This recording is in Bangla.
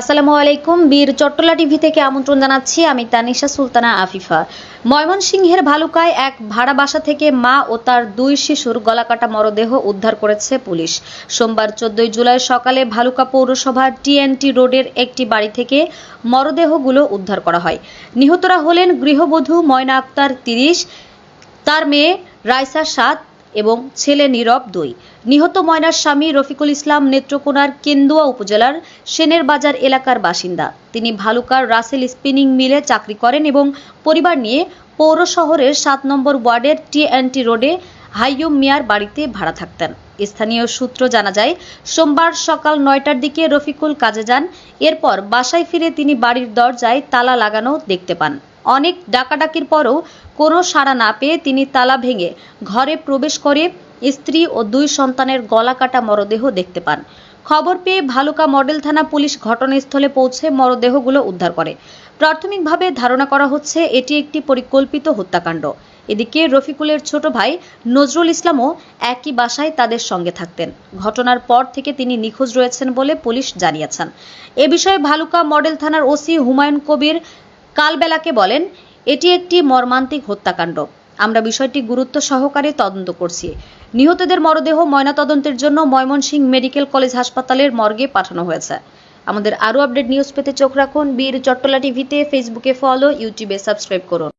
আসসালামু আলাইকুম, বীর চট্টলা টিভি থেকে আমন্ত্রণ জানাচ্ছি আমি তানিশা সুলতানা আফিফা। ময়মনসিংহের ভালুকায় এক ভাড়া বাসা থেকে মা ও তার দুই শিশুর গলাকাটা মরদেহ উদ্ধার করেছে পুলিশ। সোমবার চোদ্দই জুলাই সকালে ভালুকা পৌরসভার টিএনটি রোডের একটি বাড়ি থেকে মরদেহগুলো উদ্ধার করা হয়। নিহতরা হলেন গৃহবধূ ময়না আক্তার তিরিশ, তার মেয়ে রাইসা সাত এবং ছেলে নীরব দুই। নিহত ময়নার স্বামী রফিকুল ইসলাম নেত্রকোনার কেন্দুয়া উপজেলার সেনের বাজার এলাকার বাসিন্দা। তিনি ভালুকার রাসেল স্পিনিং মিলে চাকরি করেন এবং পরিবার নিয়ে পৌর শহরের সাত নম্বর ওয়ার্ডের টি টিএনটি রোডে হাইয়ুম মিয়ার বাড়িতে ভাড়া থাকতেন। স্থানীয় সূত্র জানা যায়, সোমবার সকাল নয়টার দিকে রফিকুল কাজে যান। এরপর বাসায় ফিরে তিনি বাড়ির দরজায় তালা লাগানো দেখতে পান। অনেক ডাকাডাকির পরও কোনো সাড়া না পেয়ে তিনি তালা ভেঙে ঘরে প্রবেশ করে স্ত্রী ও দুই সন্তানের গলা কাটা মরদেহ দেখতে পান। খবর পেয়ে ভালুকা মডেল থানা পুলিশ ঘটনাস্থলে পৌঁছে মরদেহগুলো উদ্ধার করে। প্রাথমিকভাবে ধারণা করা হচ্ছে এটি একটি পরিকল্পিত হত্যাকাণ্ড। এদিকে রফিকুলের ছোট ভাই নজরুল ইসলামও একই বাসায় তাদের সঙ্গে থাকতেন। ঘটনার পর থেকে তিনি নিখোঁজ রয়েছেন বলে পুলিশ জানিয়েছেন। এ বিষয়ে ভালুকা মডেল থানার ওসি হুমায়ুন কবির কালবেলাকে বলেন, এটি একটি মর্মান্তিক হত্যাকাণ্ড। আমরা বিষয়টি গুরুত্ব সহকারে তদন্ত করছি। নিহতদের মরদেহ ময়নাতদন্তের জন্য ময়মনসিং মেডিকেল কলেজ হাসপাতালের মর্গে পাঠানো হয়েছে। আমাদের আরও আপডেট নিউজ পেতে চোখ রাখুন। বীর চট্টলা টিভিতে ফেসবুকে ফলো, ইউটিউবে সাবস্ক্রাইব করুন।